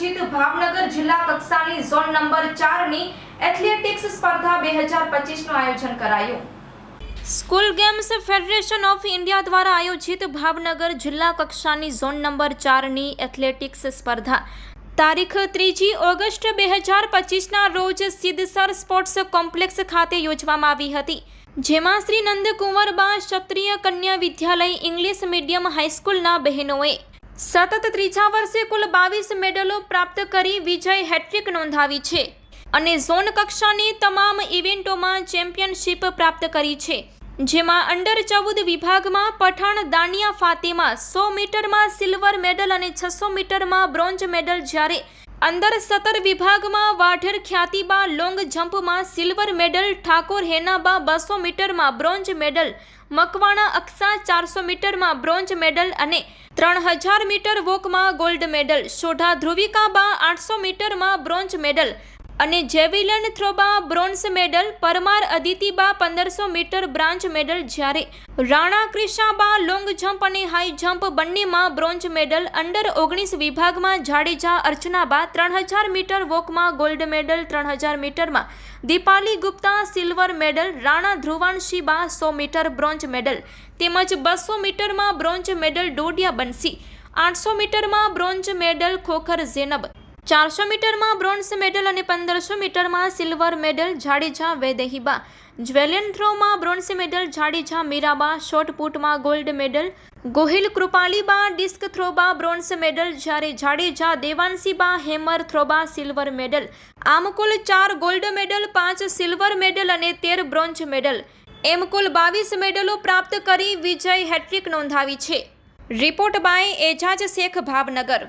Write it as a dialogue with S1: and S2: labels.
S1: આયોજિત ભાવનગર જિલ્લા કક્ષાની ઝોન નંબર ચારની એથ્લેટિક્સ સ્પર્ધા બે હજાર પચીસનું આયોજન કરાયું.
S2: School games federation of India દ્વારા આયોજિત ભાવનગર જિલ્લા કક્ષાની ઝોન નંબર ચારની એથ્લેટિક્સ સ્પર્ધા. તારીખ ત્રીજી ઓગસ્ટ બે હજાર પચીસના રોજ સિદ્ધસર સ્પોર્ટ્સ કોમ્પ્લેક્સ ખાતે યોજવામાં આવી હતી, જેમાં શ્રી નંદકુંવરબા ક્ષત્રિય કન્યા વિદ્યાલય ઇંગ્લિશ મીડિયમ હાઈસ્કૂલના બહેનોએ સતત ત્રીજા વર્ષે કુલ બાવીસ મેડલો પ્રાપ્ત કરી વિજય હેટ્રિક નોંધાવી છે અને ઝોન કક્ષાની તમામ ઇવેન્ટોમાં ચેમ્પિયનશિપ પ્રાપ્ત કરી છે. જેમાં અંડર ચૌદ વિભાગમાં પઠાણ, દાનિયા, ફાતિમા સો મીટરમાં સિલ્વર મેડલ અને છસો મીટરમાં બ્રોન્ઝ મેડલ જ્યારે અંદર સત્તર વિભાગમાં વાઢેર ખ્યાતિબા, લોંગ જમ્પમાં સિલ્વર મેડલ, ઠાકોર હેનાબા બસો મીટરમાં બ્રોન્ઝ મેડલ, મકવાણા અક્ષા ચારસો મીટરમાં બ્રોન્ઝ મેડલ અને ત્રણ હજાર મીટર વોકમાં ગોલ્ડ મેડલ. શોઢા ધ્રુવિકાબા આઠસો મીટરમાં બ્રોન્ઝ મેડલ. અને જેવિલન થ્રોબા બ્રોન્ઝ મેડલ, પરમાર અદિતિબા પંદરસો મીટર બ્રાન્ઝ મેડલ જ્યારે રાણા ક્રિષાબા લોંગ જમ્પ અને હાઈ જમ્પ બંનેમાં બ્રોન્ઝ મેડલ, અંડર ઓગણીસ વિભાગમાં જાડેજા અર્ચનાબા ત્રણ હજાર મીટર વોકમાં ગોલ્ડ મેડલ, ત્રણ હજાર મીટરમાં દીપાલી ગુપ્તા સિલ્વર મેડલ, રાણા ધ્રુવાંશીબા સો મીટર બ્રોન્ઝ મેડલ, તેમજ બસો મીટરમાં બ્રોન્ઝ મેડલ ડોડિયા બનસી આઠસો મીટરમાં બ્રોન્ઝ મેડલ ખોખર ઝેનબ ચારસો મીટરમાં બ્રોન્ઝ મેડલ અને પંદરસો મીટરમાં silver medal Jadeja Vedehiba. Javelin થ્રોમાં bronze medal Jadeja Meeraba. Shot પુટમાં gold medal Gohil Krupaliba. Disc થ્રોબા bronze medal જ્યારે જાડેજા દેવાંશીબા. હેમર થ્રોબા સિલ્વર મેડલ. આમ કુલ ચાર ગોલ્ડ મેડલ, પાંચ સિલ્વર મેડલ અને તેર બ્રોન્ઝ મેડલ. એમ કુલ બાવીસ મેડલો પ્રાપ્ત કરી વિજય હેટ્રિક નોંધાવી છે. Report by Ejaz Shaikh, Bhavnagar.